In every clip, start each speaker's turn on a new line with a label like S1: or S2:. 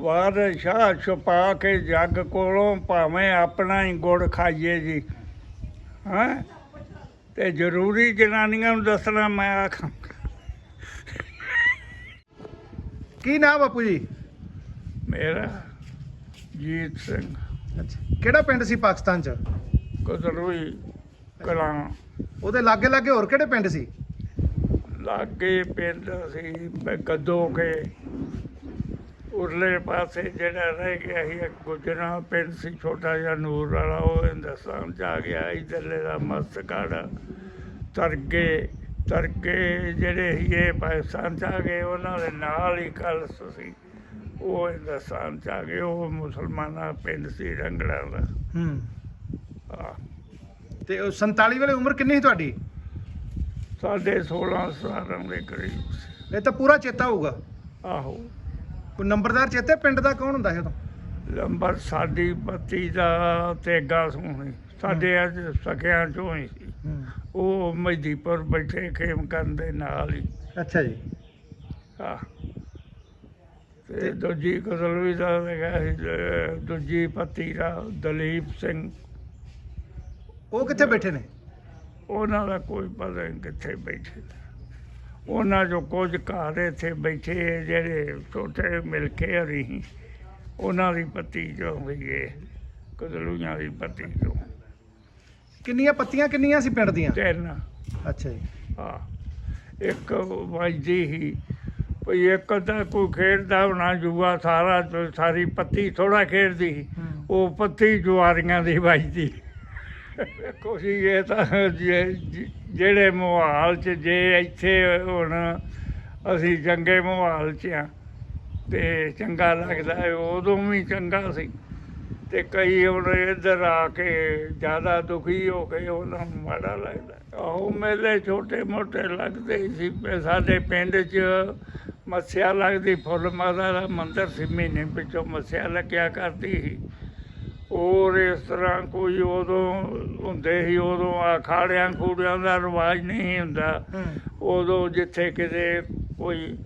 S1: ਵਾਰ ਸ਼ਾਹ ਛੁਪਾ ਕੇ ਜੱਗ ਕੋਲੋਂ ਭਾਵੇਂ ਆਪਣਾ ਹੀ ਗੁੜ ਖਾਈਏ ਜੀ। ਹਾਂ? ਤੇ ਜ਼ਰੂਰੀ ਜਨਾਨੀਆਂ ਨੂੰ ਦੱਸਣਾ ਮੈਂ ਆਖਾਂ
S2: ਕੀ ਨਾਮ ਬਾਪੂ ਜੀ?
S1: ਮੇਰਾ ਜੀਤ ਸਿੰਘ।
S2: ਅੱਛਾ। ਕਿਹੜਾ ਪਿੰਡ ਸੀ ਪਾਕਿਸਤਾਨ ਚ?
S1: ਕਦਰੂਈ ਕਲਾਂ।
S2: ਉਹਦੇ ਲਾਗੇ ਲਾਗੇ ਹੋਰ ਕਿਹੜੇ ਪਿੰਡ ਸੀ?
S1: ਲਾਗੇ ਪਿੰਡ ਸੀ ਗੱਦੋ ਕੇ। ਉਰਲੇ ਪਾਸੇ ਜਿਹੜਾ ਰਹਿ ਗਿਆ ਸੀ ਇੱਕ ਗੁਜਰਾ ਪਿੰਡ ਸੀ ਛੋਟਾ ਜਿਹਾ ਨੂਰ ਵਾਲਾ ਉਹ ਹਿੰਦੁਸਤਾਨ ਚ ਆ ਗਿਆ ਇਧਰਲੇ ਦਾ ਮਸਤਕਾੜ ਤਰਗੇ ਤਰਗੇ ਜਿਹੜੇ ਸੀ ਇਹ ਪਾਕਿਸਤਾਨ ਚ ਆ ਗਏ ਉਹਨਾਂ ਦੇ ਨਾਲ ਹੀ ਕਲਸ ਸੀ। ਉਹ ਹਿੰਦੁਸਤਾਨ ਚ ਆ ਗਏ ਉਹ ਮੁਸਲਮਾਨਾਂ ਪਿੰਡ ਸੀ ਰੰਗੜਾ ਦਾ।
S2: ਹੂੰ।
S1: ਆਹ,
S2: ਤੇ ਉਹ 47 ਵੇਲੇ ਉਮਰ ਕਿੰਨੀ ਸੀ ਤੁਹਾਡੀ?
S1: ਸਾਢੇ 16 17 ਦੇ ਕਰੀਬ ਸੀ।
S2: ਇਹ ਤਾਂ ਪੂਰਾ ਚੇਤਾ ਹੋਊਗਾ।
S1: ਆਹੋ।
S2: ਕੋਈ ਨੰਬਰਦਾਰ ਚੇਤੇ ਪਿੰਡ ਦਾ ਕੌਣ ਹੁੰਦਾ ਸੀ ਉਦੋਂ?
S1: ਲੰਬਰ ਸਾਡੀ ਬੱਤੀ ਦਾ ਤੇਗਾ ਸੋਹਣੀ। ਸਾਡੇ ਅੱਜ ਸਕਿਆਂ ਚੋਂ ਹੀ ਸੀ।
S2: ਹੂੰ।
S1: ਉਹ ਮਜਦੀਪੁਰ ਬੈਠੇ ਖੇਮ ਕਰਨ ਦੇ ਨਾਲ ਹੀ।
S2: ਅੱਛਾ ਜੀ।
S1: ਆ ਤੇ ਦੂਜੀ ਕਸਲ ਵੀ ਦਾ ਹੈਗਾ ਸੀ ਅਹ, ਦੂਜੀ ਪੱਤੀ ਦਾ ਦਲੀਪ ਸਿੰਘ।
S2: ਉਹ ਕਿੱਥੇ ਬੈਠੇ ਨੇ?
S1: ਉਹਨਾਂ ਦਾ ਕੋਈ ਪਤਾ ਨਹੀਂ ਕਿੱਥੇ ਬੈਠੇ ਉਹਨਾਂ ਜੋ ਕੁਝ ਘਰ ਇੱਥੇ ਬੈਠੇ ਜਿਹੜੇ ਛੋਟੇ ਮਿਲਕੇ ਹਰੀ ਉਹਨਾਂ ਦੀ ਪੱਤੀ ਜੋ ਹੋਈ ਹੈ ਕਦਲੂਆਂ ਦੀ ਪੱਤੀ ਜੋ
S2: ਕਿੰਨੀਆਂ ਪੱਤੀਆਂ ਕਿੰਨੀਆਂ ਸੀ ਪਿੰਡ ਦੀਆਂ?
S1: ਤਿੰਨ।
S2: ਅੱਛਾ ਜੀ।
S1: ਹਾਂ ਇੱਕ ਵੱਜਦੀ ਹੀ ਭਈ ਇੱਕ ਤਾਂ ਕੋਈ ਖੇਡਦਾ ਹੋਣਾ ਜੂਆ ਸਾਰਾ ਸਾਰੀ ਪੱਤੀ ਥੋੜਾ ਖੇਡਦੀ। ਉਹ ਪੱਤੀ ਜੁਆਰੀਆਂ ਦੀ ਵੱਜਦੀ ਕੋਸ਼ੀ ਇਹ ਤਾਂ ਜੇ- ਜਿਹੜੇ ਮਾਹੌਲ ਚ ਜੇ ਇੱਥੇ ਹੁਣ ਅਸੀਂ ਚੰਗੇ ਮਾਹੌਲ ਚ ਆ, ਤੇ ਚੰਗਾ ਲੱਗਦਾ ਹੈ, ਉਦੋਂ ਵੀ ਚੰਗਾ ਸੀ। ਤੇ ਕਈ ਹੁਣ ਇੱਧਰ ਆ ਕੇ ਜ਼ਿਆਦਾ ਦੁਖੀ ਹੋ ਕੇ ਉਹਨਾਂ ਨੂੰ ਮਾੜਾ ਲੱਗਦਾ ਆਹੋ ਮੇਲੇ ਛੋਟੇ ਮੋਟੇ ਲੱਗਦੇ ਹੀ ਸੀ। ਤੇ ਸਾਡੇ ਪਿੰਡ 'ਚ ਮੱਸਿਆ ਲੱਗਦੀ, ਫੁੱਲ ਮਾਤਾ ਦਾ ਮੰਦਿਰ ਸੀ, ਮਹੀਨੇ ਪਿੱਛੋਂ ਮੱਸਿਆ ਲੱਗਿਆ ਕਰਦੀ ਸੀ। ਔਰ ਇਸ ਤਰ੍ਹਾਂ ਕੋਈ ਉਦੋਂ ਹੁੰਦੇ ਸੀ ਉਦੋਂ ਅਖਾੜਿਆਂ ਖੂੜਿਆਂ ਦਾ ਰਿਵਾਜ ਨਹੀਂ ਹੁੰਦਾ।
S2: ਹੂੰ।
S1: ਉਦੋਂ ਜਿੱਥੇ ਕਿਤੇ ਕੋਈ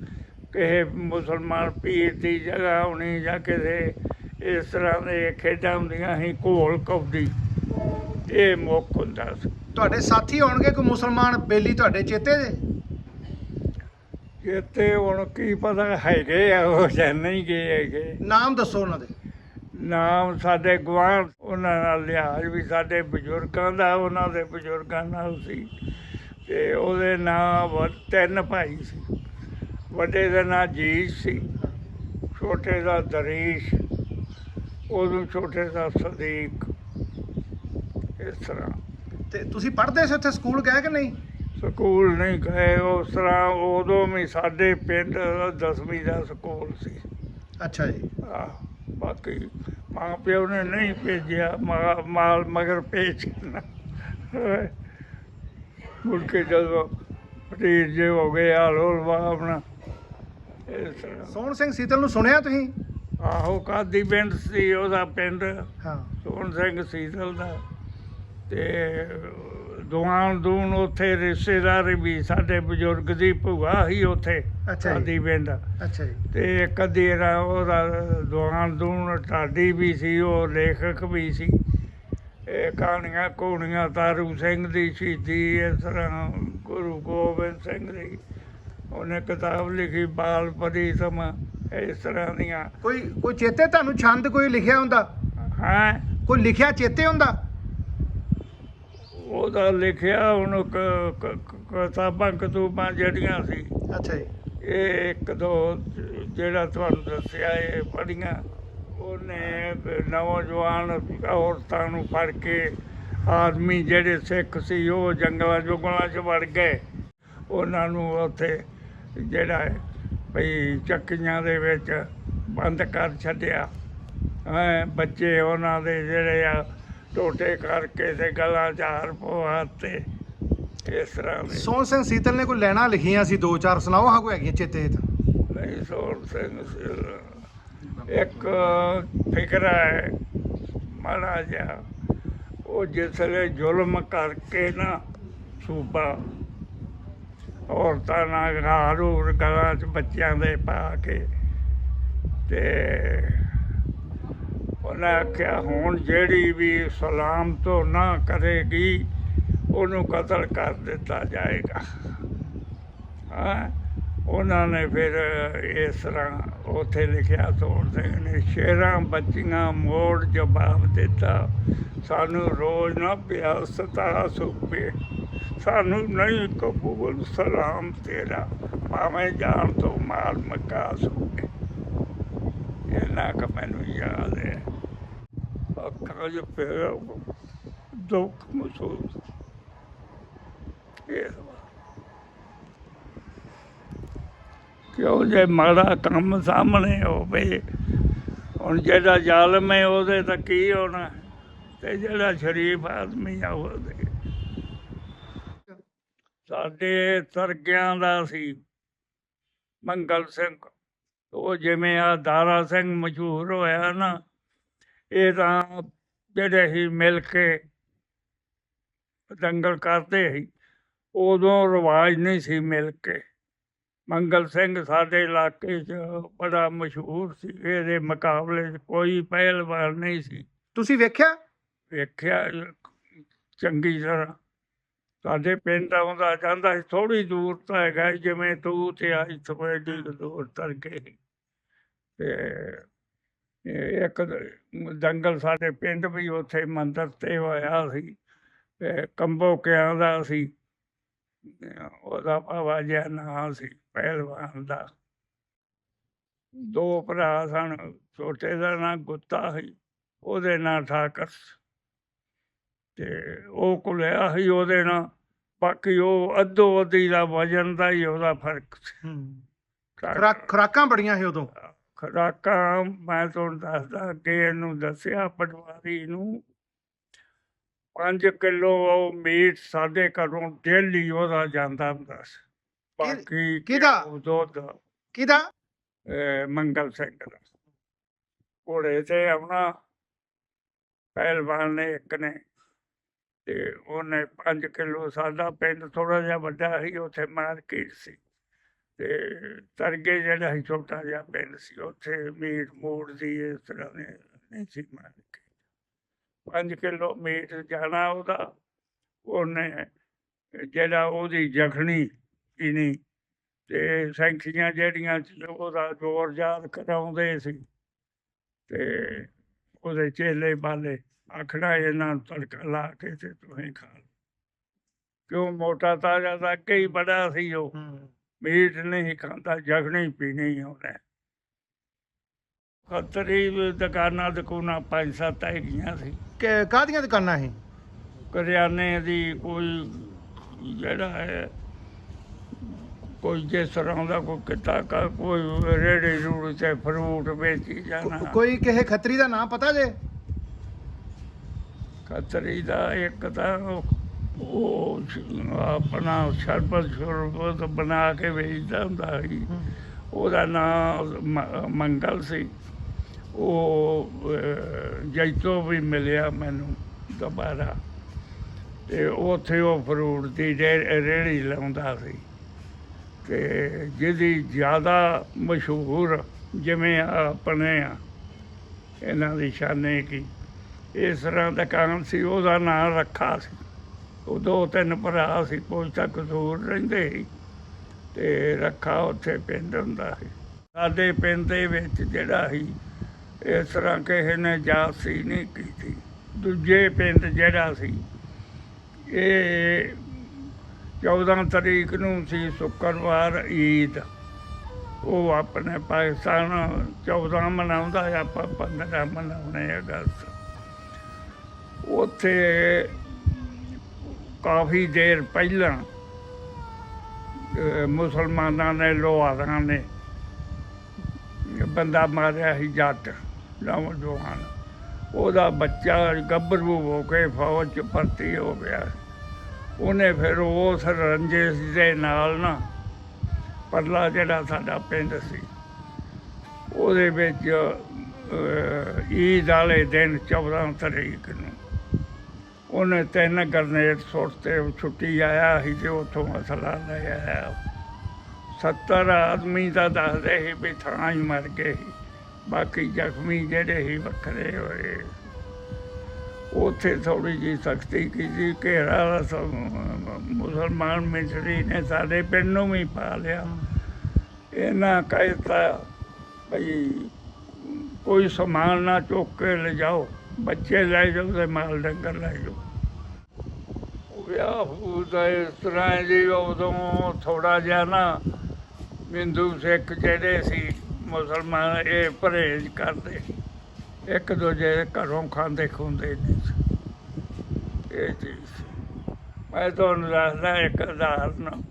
S1: ਕਿਸੇ ਮੁਸਲਮਾਨ ਪੀਰ ਦੀ ਜਗ੍ਹਾ ਹੋਣੀ ਜਾਂ ਕਿਸੇ ਇਸ ਤਰ੍ਹਾਂ ਦੇ ਖੇਡਾਂ ਹੁੰਦੀਆਂ ਸੀ ਘੋਲ ਕਬੱਡੀ ਇਹ ਮੁੱਖ ਹੁੰਦਾ ਸੀ।
S2: ਤੁਹਾਡੇ ਸਾਥੀ ਹੋਣਗੇ ਕੋਈ ਮੁਸਲਮਾਨ ਬੇਲੀ ਤੁਹਾਡੇ ਚੇਤੇ ਦੇ?
S1: ਇੱਥੇ ਹੁਣ ਕੀ ਪਤਾ ਹੈਗੇ ਆ ਉਹ ਜਾਂ ਨਹੀਂ ਗਏ ਹੈਗੇ।
S2: ਨਾਮ ਦੱਸੋ ਉਹਨਾਂ ਦੇ।
S1: ਨਾਮ ਸਾਡੇ ਗਵਾਂਢ ਉਹਨਾਂ ਨਾਲ ਲਿਹਾਜ਼ ਵੀ ਸਾਡੇ ਬਜ਼ੁਰਗਾਂ ਦਾ ਉਹਨਾਂ ਦੇ ਬਜ਼ੁਰਗਾਂ ਨਾਲ ਸੀ। ਤੇ ਉਹਦੇ ਨਾਂ ਤਿੰਨ ਭਾਈ ਸੀ। ਵੱਡੇ ਦਾ ਨਾਂ ਜੀਤ ਸੀ ਛੋਟੇ ਦਾ ਦਰੀਸ਼ ਉਦੋਂ ਛੋਟੇ ਦਾ ਸਦੀਕ। ਇਸ ਤਰ੍ਹਾਂ।
S2: ਤੇ ਤੁਸੀਂ ਪੜ੍ਹਦੇ ਸੀ ਉੱਥੇ? ਸਕੂਲ ਗਏ ਕਿ ਨਹੀਂ?
S1: ਸਕੂਲ ਨਹੀਂ ਗਏ ਉਸ ਤਰ੍ਹਾਂ ਉਦੋਂ ਵੀ ਸਾਡੇ ਪਿੰਡ ਦਸਵੀਂ ਦਾ ਸਕੂਲ ਸੀ।
S2: ਅੱਛਾ ਜੀ।
S1: ਆਹ, ਬਾਕੀ ਮਾਂ ਪਿਓ ਨੇ ਨਹੀਂ ਭੇਜਿਆ ਮਾਲ ਮਗਰ ਭੇਜ ਮੁੜ ਕੇ ਜਦੋਂ ਪਟੀਰ ਜੇ ਹੋ ਗਏ ਹਾਲ ਹੋਰ ਵਾ ਆਪਣਾ। ਇਸ ਤਰ੍ਹਾਂ।
S2: ਸੋਹਣ ਸਿੰਘ ਸੀਤਲ ਨੂੰ ਸੁਣਿਆ ਤੁਸੀਂ?
S1: ਆਹੋ ਕਾਦੀ ਪਿੰਡ ਸੀ ਉਹਦਾ ਪਿੰਡ।
S2: ਹਾਂ।
S1: ਸੋਹਣ ਸਿੰਘ ਸੀਤਲ ਦਾ। ਤੇ ਦੁਆਨ ਦੂਨ ਉੱਥੇ ਰਿਸ਼ਤੇਦਾਰ ਵੀ ਸਾਡੇ ਬਜ਼ੁਰਗ ਦੀ ਭੂਆ ਹੀ ਉੱਥੇ
S2: ਅੱਛਾ ਜੀ।
S1: ਪਿੰਡ।
S2: ਅੱਛਾ ਜੀ।
S1: ਤੇ ਇੱਕ ਅੱਧੀ ਰਾ ਉਹਦਾ ਦੁਆਨ ਦੂਣ ਢਾਡੀ ਵੀ ਸੀ ਉਹ ਲੇਖਕ ਵੀ ਸੀ। ਇਹ ਕਹਾਣੀਆਂ ਕੋਣੀਆਂ ਤਾਰੂ ਸਿੰਘ ਦੀ ਸ਼ਹੀਦੀ ਇਸ ਤਰ੍ਹਾਂ ਗੁਰੂ ਗੋਬਿੰਦ ਸਿੰਘ ਦੀ ਉਹਨੇ ਕਿਤਾਬ ਲਿਖੀ ਬਾਲ ਪਰੀ ਸਮਾਂ ਇਸ ਤਰ੍ਹਾਂ ਦੀਆਂ।
S2: ਕੋਈ ਕੋਈ ਚੇਤੇ ਤੁਹਾਨੂੰ ਛੰਦ ਕੋਈ ਲਿਖਿਆ ਹੁੰਦਾ?
S1: ਹੈ?
S2: ਕੋਈ ਲਿਖਿਆ ਚੇਤੇ ਹੁੰਦਾ?
S1: ਉਹਦਾ ਲਿਖਿਆ ਹੁਣ ਕ- ਕ- ਕ- ਕਿਤਾਬਾਂ ਕਤੂਬਾਂ ਜਿਹੜੀਆਂ ਸੀ।
S2: ਅੱਛਾ ਜੀ।
S1: ਇਹ ਇੱਕ ਦੋ ਜਿਹੜਾ ਤੁਹਾਨੂੰ ਦੱਸਿਆ ਇਹ ਪੜੀਆਂ ਉਹਨੇ ਨੌਜਵਾਨ ਔਰਤਾਂ ਨੂੰ ਫੜ ਕੇ ਆਦਮੀ ਜਿਹੜੇ ਸਿੱਖ ਸੀ ਉਹ ਜੰਗਲਾਂ ਜੁਗਲਾਂ 'ਚ ਵੜ ਗਏ। ਉਹਨਾਂ ਨੂੰ ਉੱਥੇ ਜਿਹੜਾ ਹੈ ਭਈ ਚੱਕੀਆਂ ਦੇ ਵਿੱਚ ਬੰਦ ਕਰ ਛੱਡਿਆ। ਹੈਂ ਬੱਚੇ ਉਹਨਾਂ ਦੇ ਜਿਹੜੇ ਆ ਟੋਟੇ ਕਰਕੇ ਤੇ ਗਲਾਂ 'ਚ ਹਾਰ ਪਵਾਤੇ ਇਸ ਤਰ੍ਹਾਂ ਦੇ
S2: ਸੋਹਣ ਸਿੰਘ ਸੀਤਲ ਨੇ ਕੋਈ ਲੈਣਾ ਲਿਖੀਆਂ ਸੀ ਦੋ ਚਾਰ ਸੁਣਾਓ ਹਾਂ ਕੋਈ ਹੈਗੀਆਂ ਚੇਤੇ ਤਾਂ
S1: ਨਹੀਂ ਸੋਹਣ ਸਿੰਘ। ਇੱਕ ਫਿਕਰਾ ਹੈ ਮਾੜਾ ਜਿਹਾ ਉਹ ਜਿਸਲੇ ਜ਼ੁਲਮ ਕਰਕੇ ਨਾ ਸੂਬਾ ਔਰਤਾਂ ਨਾਲ ਘਾਰੂ ਗਲਾਂ 'ਚ ਬੱਚਿਆਂ ਦੇ ਪਾ ਕੇ ਤੇ ਉਹਨਾਂ ਆਖਿਆ, ਹੁਣ ਜਿਹੜੀ ਵੀ ਸਲਾਮ ਤੋਂ ਨਾ ਕਰੇਗੀ, ਉਹਨੂੰ ਕਤਲ ਕਰ ਦਿੱਤਾ ਜਾਏਗਾ। ਹਾਂ? ਉਹਨਾਂ ਨੇ ਫਿਰ ਇਸ ਤਰ੍ਹਾਂ ਉੱਥੇ ਲਿਖਿਆ, ਤੋੜ ਦੇ ਨੇ ਸ਼ੇਰਾਂ ਬੱਚੀਆਂ ਮੋੜ ਜਵਾਬ ਦਿੱਤਾ। ਸਾਨੂੰ ਰੋਜ਼ ਨਾ ਪਿਆ ਸਤਾ ਸੁਪੇ ਸਾਨੂੰ ਨਹੀਂ ਕਬੂਲ, ਸਲਾਮ ਤੇਰਾ। ਭਾਵੇਂ ਜਾਣ ਤੋਂ ਮਾਲ ਮਕਾ ਸੁਪੇ ਇਹ ਨਾ ਕਿ ਮੈਨੂੰ ਯਾਦ ਹੈ। ਅੱਖਾਂ 'ਚ ਫਿਰ ਦੁੱਖ ਮਹਿਸੂਸ। ਇਹ ਕਿਉਂ ਜੇ ਮਾੜਾ ਕੰਮ ਸਾਹਮਣੇ ਹੋਵੇ, ਹੁਣ ਜਿਹੜਾ ਜ਼ਾਲਮ ਹੈ ਉਹਦੇ ਤਾਂ ਕੀ ਹੋਣਾ, ਤੇ ਜਿਹੜਾ ਸ਼ਰੀਫ ਆਦਮੀ ਆ ਉਹਦੇ। ਸਾਡੇ ਤਰਗਿਆਂ ਦਾ ਸੀ, ਮੰਗਲ ਸਿੰਘ। ਉਹ ਜਿਵੇਂ ਆ ਦਾਰਾ ਸਿੰਘ ਮਸ਼ਹੂਰ ਹੋਇਆ ਨਾ ਇਹ ਤਾਂ ਜਿਹੜੇ ਹੀ ਮਿਲ ਕੇ ਦੰਗਲ ਕਰਦੇ ਸੀ ਉਦੋਂ ਰਿਵਾਜ ਨਹੀਂ ਸੀ ਮਿਲ ਕੇ। ਮੰਗਲ ਸਿੰਘ ਸਾਡੇ ਇਲਾਕੇ 'ਚ ਬੜਾ ਮਸ਼ਹੂਰ ਸੀ ਇਹਦੇ ਮੁਕਾਬਲੇ 'ਚ ਕੋਈ ਪਹਿਲਵਾਨ ਨਹੀਂ ਸੀ।
S2: ਤੁਸੀਂ ਵੇਖਿਆ?
S1: ਵੇਖਿਆ ਚੰਗੀ ਤਰ੍ਹਾਂ। ਸਾਡੇ ਪਿੰਡ ਆਉਂਦਾ ਜਾਂਦਾ ਸੀ ਥੋੜੀ ਦੂਰ ਤਾਂ ਹੈਗਾ ਜਿਵੇਂ ਤੂੰ ਤੇ ਆਈ ਥੋੜੀ ਦੂਰ ਤਰ ਕੇ ਤੇ ਇੱਕ ਦੰਗਲ ਸਾਡੇ ਪਿੰਡ ਵੀ ਉੱਥੇ ਮੰਦਰ ਤੇ ਹੋਇਆ ਸੀ ਕੰਬੋ ਕਿਆਂ ਦਾ ਸੀ ਉਹਦਾ ਜਿਹਾ ਨਾਂ ਸੀ ਪਹਿਲਵਾਨ ਦਾ। ਦੋ ਭਰਾ ਸਨ ਛੋਟੇ ਦਾ ਨਾਂ ਗੁੱਤਾ ਸੀ ਉਹਦੇ ਨਾਂ ਠਾਕਰ। ਤੇ ਉਹ ਕੁਲਿਆ ਸੀ ਉਹਦੇ ਨਾਲ ਬਾਕੀ ਉਹ ਅੱਧੋ ਅੱਧੀ ਦਾ ਵਜਨ ਦਾ ਹੀ ਉਹਦਾ ਫ਼ਰਕ ਸੀ।
S2: ਖੁਰਾਕਾਂ ਬੜੀਆਂ ਸੀ ਉਦੋਂ?
S1: ਖੁਰਾਕਾਂ ਮੈਂ ਤੁਹਾਨੂੰ ਦੱਸਦਾ ਅੱਗੇ ਇਹਨੂੰ ਦੱਸਿਆ ਪਟਵਾਰੀ ਨੂੰ। 5 ਕਿਲੋ ਮੀਟ ਸਾਡੇ ਘਰੋਂ ਡੇਲੀ ਉਹਦਾ ਜਾਂਦਾ ਹੁੰਦਾ ਸੀ। ਬਾਕੀ
S2: ਕਿਹਦਾ?
S1: ਦੁੱਧ।
S2: ਕਿਹਦਾ?
S1: ਮੰਗਲ ਸਿੰਘ ਦਾ। ਘੋੜੇ ਤੇ ਆਉਣਾ ਪਹਿਲਵਾਨ ਨੇ ਇੱਕ ਨੇ ਤੇ ਉਹਨੇ 5 ਕਿਲੋ ਸਾਡਾ ਪਿੰਡ ਥੋੜਾ ਜਿਹਾ ਵੱਡਾ ਸੀ ਉੱਥੇ ਮਾਰਕੀਟ ਸੀ। ਤੇ ਤਰਗੇ ਜਿਹੜਾ ਸੀ ਛੋਟਾ ਜਿਹਾ ਪਿੰਡ ਸੀ, ਉੱਥੇ ਮੀਟ ਮੋੜ ਦੀ ਇਸ ਤਰ੍ਹਾਂ ਦੇ ਨਹੀਂ ਸੀ ਮਾਰਕੀਟ 5 ਕਿਲੋ ਮੀਟ ਜਾਣਾ ਉਹਦਾ, ਉਹਨੇ ਜਿਹੜਾ ਉਹਦੀ ਜਖਣੀ ਪੀਣੀ ਤੇ ਸੈਂਖੀਆਂ ਜਿਹੜੀਆਂ ਉਹਦਾ ਜ਼ੋਰ ਯਾਦ ਕਰਾਉਂਦੇ ਸੀ ਤੇ ਉਹਦੇ ਚੇਲੇ ਬਾਲੇ ਆਖਣਾ ਇਹਨਾਂ ਨੂੰ ਤੜਕਾ ਲਾ ਕੇ ਤੇ ਤੁਸੀਂ ਖਾ ਲਓ ਕਿਉਂ ਮੋਟਾ ਤਾਜ਼ਾ ਤਾਂ ਅੱਗੇ ਹੀ ਬੜਾ ਸੀ ਉਹ। ਮੀਟ ਨਹੀਂ ਖਾਂਦਾ ਜਖਣੀ ਪੀਣੀ ਉਹਨੇ। ਖਤਰੀ ਦੁਕਾਨਾਂ ਦੁਕਾਨਾਂ ਪੰਜ ਸੱਤ ਹੈਗੀਆਂ ਸੀ।
S2: ਕਿ- ਕਾਹਦੀਆਂ ਦੁਕਾਨਾਂ ਸੀ
S1: ਕਰਿਆਨੇ ਦੀ ਕੋਈ ਜਿਹੜਾ ਹੈ ਕੋਈ ਜਿਸ ਤਰ੍ਹਾਂ ਦਾ ਕੋਈ ਕਿਤਾ ਕਾ ਕੋਈ ਰੇੜੀ ਰੂੜੀ ਤੇ ਫਰੂਟ ਵੇਚੀ ਜਾਣਾ।
S2: ਕੋਈ ਕਿਸੇ ਖੱਤਰੀ ਦਾ ਨਾਂ ਪਤਾ ਜੇ?
S1: ਖਤਰੀ ਦਾ ਇੱਕ ਤਾਂ ਉਹ- ਉਹ ਆਪਣਾ ਸ਼ਰਬਤ ਸ਼ਰਬਤ ਬਣਾ ਕੇ ਵੇਚਦਾ ਹੁੰਦਾ ਸੀ। ਉਹਦਾ ਨਾਮ ਮੰਗਲ ਸੀ। ਉਹ ਜੈਤੋ ਵੀ ਮਿਲਿਆ ਮੈਨੂੰ ਦੁਬਾਰਾ। ਤੇ ਉੱਥੇ ਉਹ ਫਰੂਟ ਦੀ ਰੇ- ਰੇਹੜੀ ਲਾਉਂਦਾ ਸੀ। ਤੇ ਜਿਹਦੀ ਜ਼ਿਆਦਾ ਮਸ਼ਹੂਰ ਜਿਵੇਂ ਆਪਣੇ ਆ ਇਹਨਾਂ ਦੀ ਸ਼ਾਨੇ ਕੀ ਇਸ ਤਰ੍ਹਾਂ ਦਾ ਕਾਰਨ ਸੀ ਉਹਦਾ ਨਾਂ ਰੱਖਾ ਸੀ। ਉਹ ਦੋ ਤਿੰਨ ਭਰਾ ਸੀ, ਕੋਈ ਤਾਂ ਦੂਰ ਰਹਿੰਦੇ ਸੀ ਤੇ ਰੱਖਾ ਉੱਥੇ ਪਿੰਡ ਹੁੰਦਾ ਸੀ। ਸਾਡੇ ਪਿੰਡ ਦੇ ਵਿੱਚ ਜਿਹੜਾ ਸੀ, ਇਸ ਤਰ੍ਹਾਂ ਕਿਸੇ ਨੇ ਜਾਸੀ ਨਹੀਂ ਕੀਤੀ। ਦੂਜੇ ਪਿੰਡ ਜਿਹੜਾ ਸੀ, ਇਹ 14 ਤਰੀਕ ਨੂੰ ਸੀ, ਸ਼ੁੱਕਰਵਾਰ, ਈਦ। ਉਹ ਆਪਣੇ ਪਾਕਿਸਤਾਨ 14 ਮਨਾਉਂਦਾ, ਆਪਾਂ 15 ਮਨਾਉਣੇ ਅਗਸਤ ਉੱਥੇ ਕਾਫੀ ਦੇਰ ਪਹਿਲਾਂ ਮੁਸਲਮਾਨਾਂ ਨੇ, ਲੋਹਾਰਾਂ ਨੇ ਬੰਦਾ ਮਾਰਿਆ ਸੀ ਜੱਟ ਨੌਜਵਾਨ ਉਹਦਾ ਬੱਚਾ ਗੱਭਰੂ ਹੋ ਕੇ ਫੌਜ ਚ ਭਰਤੀ ਹੋ ਗਿਆ। ਉਹਨੇ ਫਿਰ ਉਸ ਰੰਜਿਸ਼ ਦੇ ਨਾਲ ਨਾ ਪਰਲਾ ਜਿਹੜਾ ਸਾਡਾ ਪਿੰਡ ਸੀ, ਉਹਦੇ ਵਿੱਚ ਈਦ ਵਾਲੇ ਦਿਨ 14 ਤਰੀਕ ਨੂੰ ਉਹਨੇ ਤਿੰਨ ਗਰਨੇਡ ਸੁੱਟਤੇ ਉਹ ਛੁੱਟੀ ਆਇਆ ਸੀ ਤੇ ਉੱਥੋਂ ਮਸਲਾ ਲੈ ਆਇਆ। 70 ਆਦਮੀ ਦਾ ਦੱਸਦੇ ਸੀ ਵੀ ਥਾਂ ਹੀ ਮਰ ਗਏ ਬਾਕੀ ਜ਼ਖਮੀ ਜਿਹੜੇ ਸੀ ਵੱਖਰੇ ਹੋਏ। ਉੱਥੇ ਥੋੜੀ ਜੀ ਸਖਤੀ ਕੀਤੀ, ਘੇਰਾ ਮੁਸਲਮਾਨ ਮਿਸਰੀ ਨੇ ਸਾਡੇ ਪਿੰਡ ਨੂੰ ਵੀ ਪਾ ਲਿਆ। ਇਹਨਾਂ ਕਹਿਤਾ ਭਈ ਕੋਈ ਸਮਾਨ ਨਾ ਚੁੱਕ ਕੇ ਲੈ ਜਾਓ ਬੱਚੇ ਲੈ ਜਾਓ ਤੇ ਮਾਲ ਡੰਗਰ ਲੈ ਜਾਓ। ਵਿਆਹ ਹੁੰਦਾ ਇਸ ਤਰ੍ਹਾਂ ਜੀ ਉਦੋਂ ਥੋੜਾ ਜਿਹਾ ਨਾ ਹਿੰਦੂ ਸਿੱਖ ਜਿਹੜੇ ਸੀ ਮੁਸਲਮਾਨ, ਇਹ ਪਰਹੇਜ਼ ਕਰਦੇ। ਇੱਕ ਦੂਜੇ ਦੇ ਘਰੋਂ ਖਾਂਦੇ ਖੁੰਦੇ ਨਹੀਂ ਸੀ। ਇਹ ਚੀਜ਼ ਸੀ। ਮੈਂ ਤੁਹਾਨੂੰ ਦੱਸਦਾ ਇੱਕ ਉਦਾਹਰਨ।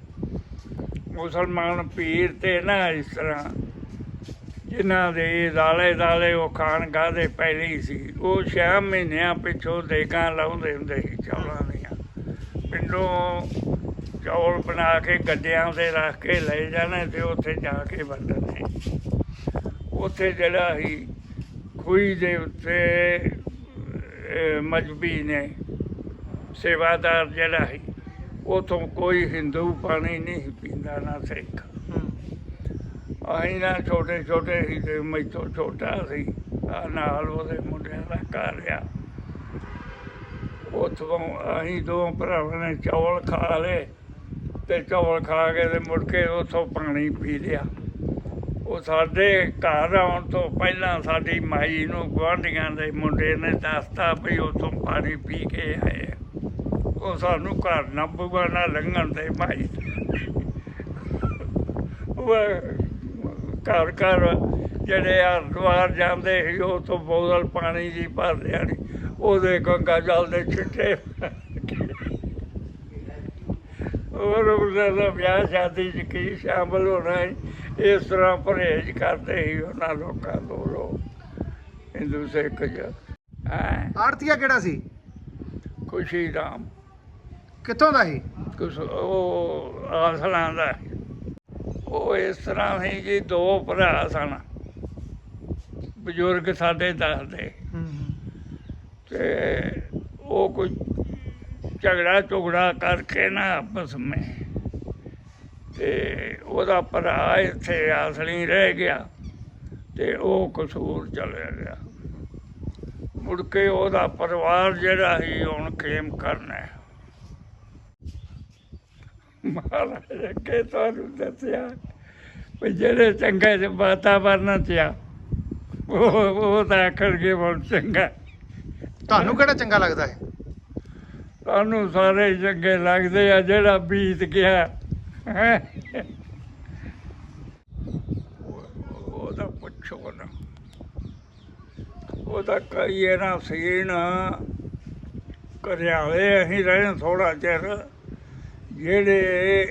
S1: ਮੁਸਲਮਾਨ ਪੀਰ ਤੇ ਨਾ ਇਸ ਤਰ੍ਹਾਂ ਜਿਨ੍ਹਾਂ ਦੇ ਦਾਲੇ ਦਾਲੇ ਉਹ ਖਾਨਗਾਹ ਦੇ ਪਹਿਲੇ ਸੀ, ਉਹ ਛੇ ਮਹੀਨਿਆਂ ਪਿੱਛੋਂ ਦੇਗਾ ਲਾਉਂਦੇ ਹੁੰਦੇ ਸੀ ਚੌਲਾਂ ਪਿੰਡੋਂ ਚੌਲ ਬਣਾ ਕੇ ਗੱਡਿਆਂ ਤੇ ਰੱਖ ਕੇ ਲੈ ਜਾਣੇ ਤੇ ਉੱਥੇ ਜਾ ਕੇ ਵੰਡਣੇ। ਉੱਥੇ ਜਿਹੜਾ ਸੀ ਖੂਈ ਦੇ ਉੱਤੇ ਅਹ, ਮਜਬੀ ਨੇ ਸੇਵਾਦਾਰ ਜਿਹੜਾ ਸੀ ਉਥੋਂ ਕੋਈ ਹਿੰਦੂ ਪਾਣੀ ਨਹੀਂ ਪੀਂਦਾ ਨਾ ਸਿੱਖ। ਅਸੀਂ ਨਾ ਛੋਟੇ ਛੋਟੇ ਹੀ ਤੇ ਮੈਥੋਂ ਛੋਟਾ ਸੀ ਨਾਲ ਉਹਦੇ ਮੁੰਡਿਆਂ ਦਾ ਘਰ ਆ। ਉੱਥੋਂ ਅਸੀਂ ਦੋ ਭਰਾਵਾਂ ਨੇ ਚੌਲ ਖਾ ਲਏ ਤੇ ਚੌਲ ਖਾ ਕੇ ਤੇ ਮੁੜ ਕੇ ਉੱਥੋਂ ਪਾਣੀ ਪੀ ਲਿਆ। ਉਹ ਸਾਡੇ ਘਰ ਆਉਣ ਤੋਂ ਪਹਿਲਾਂ ਸਾਡੀ ਮਾਈ ਨੂੰ ਗੁਆਂਢੀਆਂ ਦੇ ਮੁੰਡੇ ਨੇ ਦੱਸਤਾ ਵੀ ਉੱਥੋਂ ਪਾਣੀ ਪੀ ਕੇ ਆਏ ਉਹ ਸਾਨੂੰ ਘਰ ਨਾ ਬੁਗਾ ਨਾ ਲੰਘਣ ਦੇ ਮਾਈ। ਉਹ ਘਰ ਘਰ ਜਿਹੜੇ ਹਰਿਦੁਆਰ ਜਾਂਦੇ ਸੀ, ਉਹ ਤੋਂ ਬੋਤਲ ਪਾਣੀ ਦੀ ਭਰ ਲਿਆਣੀ ਉਹਦੇ ਗੰਗਾ ਜਲ ਦੇ ਛਿੱਟੇ ਔਰ ਉਹਨਾਂ ਦਾ ਵਿਆਹ ਸ਼ਾਦੀ ਚ ਕੀ ਸ਼ਾਮਲ ਹੋਣਾ ਇਸ ਤਰ੍ਹਾਂ ਪਰਹੇਜ਼ ਕਰਦੇ ਸੀ ਉਹਨਾਂ ਲੋਕਾਂ ਤੋਂ ਲੋਕ ਹਿੰਦੂ ਸਿੱਖ ਜ ਹੈਂ?
S2: ਆੜਤੀਆ ਕਿਹੜਾ ਸੀ?
S1: ਖੁਸ਼ੀ ਰਾਮ।
S2: ਕਿੱਥੋਂ ਦਾ ਸੀ?
S1: ਕੁਛ ਉਹ ਆਸਲਾਂ ਦਾ। ਉਹ ਇਸ ਤਰ੍ਹਾਂ ਸੀ ਜੀ ਦੋ ਭਰਾ ਸਨ। ਬਜ਼ੁਰਗ ਸਾਡੇ ਦੱਸਦੇ। ਤੇ ਉਹ ਕੋਈ ਝਗੜਾ ਝੁਗੜਾ ਕਰਕੇ ਨਾ ਆਪਸ ਵਿੱਚ। ਤੇ ਉਹਦਾ ਭਰਾ ਇੱਥੇ ਆਸਲੀ ਰਹਿ ਗਿਆ ਤੇ ਉਹ ਕਸੂਰ ਚਲੇ ਗਿਆ। ਮੁੜ ਕੇ ਉਹਦਾ ਪਰਿਵਾਰ ਜਿਹੜਾ ਸੀ ਹੁਣ ਖੇਮ ਕਰਨਾ ਮਹਾਰਾਜ ਅੱਗੇ ਤੁਹਾਨੂੰ ਦੱਸਿਆ ਵੀ ਜਿਹੜੇ ਚੰਗੇ ਵਾਤਾਵਰਨ ਚ ਆ, ਉਹ ਉਹ ਤਾਂ ਆਖਣਗੇ ਬਹੁਤ ਚੰਗਾ।
S2: ਤੁਹਾਨੂੰ ਕਿਹੜਾ ਚੰਗਾ ਲੱਗਦਾ ਹੈ?
S1: ਤੁਹਾਨੂੰ ਸਾਰੇ ਹੀ ਚੰਗੇ ਲੱਗਦੇ ਆ ਜਿਹੜਾ ਬੀਤ ਗਿਆ। ਹੈਂ। ਉਹ- ਉਹਦਾ ਪੁੱਛੋ ਨਾ। ਉਹਦਾ ਕਈ ਨਾ ਸੀਨ ਕਰਿਆਲੇ ਅਸੀਂ ਰਹੇ ਥੋੜਾ ਚਿਰ। ਜਿਹੜੇ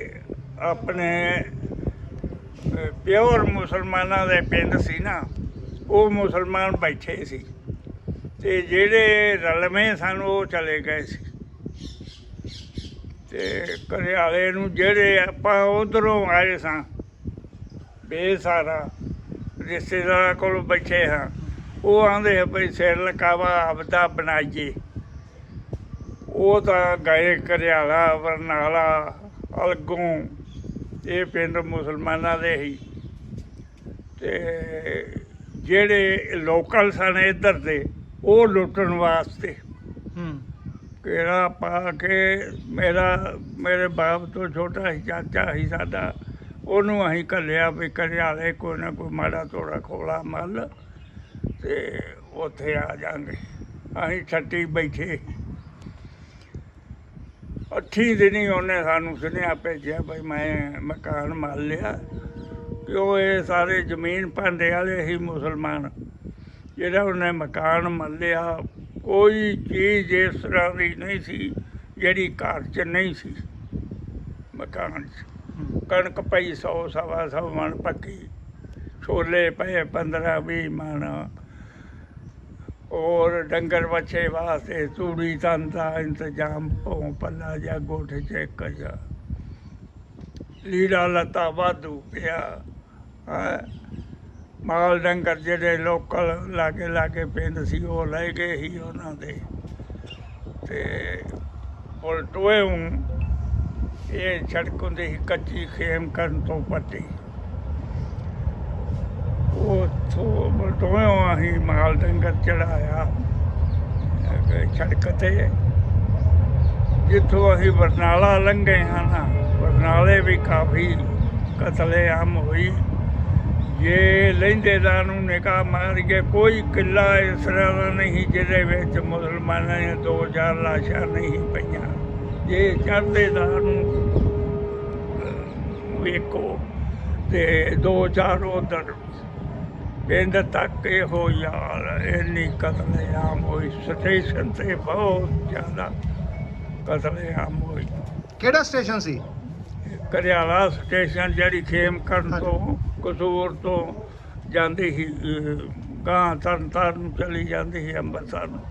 S1: ਆਪਣੇ ਪਿਓਰ ਮੁਸਲਮਾਨਾਂ ਦੇ ਪਿੰਡ ਸੀ ਨਾ, ਉਹ ਮੁਸਲਮਾਨ ਬੈਠੇ ਸੀ। ਤੇ ਜਿਹੜੇ ਰਲਵੇਂ ਸਨ, ਉਹ ਚਲੇ ਗਏ ਸੀ। ਤੇ ਘਰਿਆਲੇ ਨੂੰ ਜਿਹੜੇ ਆਪਾਂ ਉਧਰੋਂ ਆਏ ਸਾਂ ਬੇਸਾਰਾ ਰਿਸ਼ਤੇਦਾਰਾਂ ਕੋਲ ਬੈਠੇ ਹਾਂ, ਉਹ ਆਂਦੇ ਆ ਵੀ ਸਿਰ ਲਕਾਵਾ ਆਪਦਾ ਬਣਾਈਏ। ਉਹ ਤਾਂ ਗਏ ਘਰਿਆਲਾ ਬਰਨਾਲਾ ਅਲਗੋਂ, ਇਹ ਪਿੰਡ ਮੁਸਲਮਾਨਾਂ ਦੇ ਹੀ। ਤੇ ਜਿਹੜੇ ਲੋਕਲ ਸਨ ਇੱਧਰ ਦੇ ਉਹ ਲੁੱਟਣ ਵਾਸਤੇ।
S2: ਹੂੰ।
S1: ਕਿਹੜਾ ਪਾ ਕੇ ਮੇਰਾ ਮੇਰੇ ਬਾਪ ਤੋਂ ਛੋਟਾ ਸੀ ਚਾਚਾ ਸੀ ਸਾਡਾ ਉਹਨੂੰ ਅਸੀਂ ਘੱਲਿਆ ਵੀ ਘਰਿਆਲੇ ਕੋਈ ਨਾ ਕੋਈ ਮਾੜਾ ਤੋੜਾ ਖੋਲਾ ਮੱਲ ਤੇ ਉੱਥੇ ਆ ਜਾਾਂਗੇ। ਅਸੀਂ ਛੱਟੀ ਬੈਠੇ। ਅੱਠੀ ਦਿਨੀ ਉਹਨੇ ਸਾਨੂੰ ਸੁਨੇਹਾ ਭੇਜਿਆ ਬਈ ਮੈਂ ਮਕਾਨ ਮੱਲ ਲਿਆ ਕਿਉਂ ਇਹ ਸਾਰੇ ਜ਼ਮੀਨ ਭਾਂਡੇ ਵਾਲੇ ਹੀ ਮੁਸਲਮਾਨ ਜਿਹੜਾ ਉਹਨੇ ਮਕਾਨ ਮੱਲਿਆ ਕੋਈ ਚੀਜ਼ ਇਸ ਤਰ੍ਹਾਂ ਦੀ ਨਹੀਂ ਸੀ ਜਿਹੜੀ ਘਰ 'ਚ ਨਹੀਂ ਸੀ। ਮਕਾਨ 'ਚ। ਕਣਕ ਪਈ ਸੌ ਸਵਾ ਸੌ ਮਣ ਪੱਕੀ। ਛੋਲੇ ਪਏ 15 20 ਮਣ। ਔਰ ਡੰਗਰ ਵੱਛੇ ਵਾਸਤੇ ਤੂੜੀ ਤਨ ਦਾ ਇੰਤਜ਼ਾਮ ਭੋਂ ਪੱਲਾ ਜਾਂ ਗੋਠ ਚੈੱਕ ਜਾ। ਲੀੜਾ ਲੱਤਾ ਵਾਧੂ ਪਿਆ। ਹੈਂ। ਮਾਲ ਡੰਗਰ ਜਿਹੜੇ ਲੋਕਲ ਲਾਗੇ ਲਾਗੇ ਪਿੰਡ ਸੀ, ਉਹ ਲੈ ਗਏ ਸੀ ਉਹਨਾਂ ਦੇ। ਤੇ ਉਲਟੋਏ ਇਹ ਸੜਕ ਹੁੰਦੀ ਸੀ ਕੱਚੀ ਖੇਮ ਕਰਨ ਤੋਂ ਪੱਟੀ ਉਥੋਂ ਬਟੋਇਓ ਅਸੀਂ ਮਾਲ ਡੰਗਰ ਚੜਾਇਆ ਸੜਕ ਤੇ। ਜਿੱਥੋਂ ਅਸੀਂ ਬਰਨਾਲਾ ਲੰਘੇ ਹਾਂ ਨਾ, ਬਰਨਾਲੇ ਵੀ ਕਾਫੀ ਕਤਲੇਆਮ ਹੋਈ। ਜੇ ਲੈਂਦੇ ਦਾ ਨੂੰ ਨਿਕਾਹ ਮਾਰ ਕੇ ਕੋਈ ਕਿੱਲਾ ਇਸ ਤਰ੍ਹਾਂ ਦਾ ਨਹੀਂ ਜਿਹਦੇ ਵਿੱਚ ਮੁਸਲਮਾਨਾਂ ਦੋ ਚਾਰ ਲਾਸ਼ਾਂ ਨਹੀਂ ਪਈਆਂ। ਜੇ ਚੜ੍ਹਦੇ ਦਾ ਨੂੰ ਵੇਖੋ ਤੇ ਦੋ ਚਾਰ ਉਧਰ ਪਿੰਡ ਤੱਕ ਇਹੋ ਯਾਰ ਇੰਨੀ ਕਤਲੇਆਮ ਹੋਈ ਸਟੇਸ਼ਨ ਤੇ ਬਹੁਤ ਜ਼ਿਆਦਾ ਕਤਲੇਆਮ ਹੋਈ।
S2: ਕਿਹੜਾ ਸਟੇਸ਼ਨ ਸੀ?
S1: ਕਰਿਆਲਾ ਸਟੇਸ਼ਨ ਜਿਹੜੀ ਖੇਮਕਰਨ ਤੋਂ ਕਸੂਰ ਤੋਂ ਜਾਂਦੀ ਸੀ ਗਾਂ ਤਰਨ ਤਾਰਨ ਨੂੰ ਚਲੀ ਜਾਂਦੀ ਸੀ ਅੰਮ੍ਰਿਤਸਰ ਨੂੰ।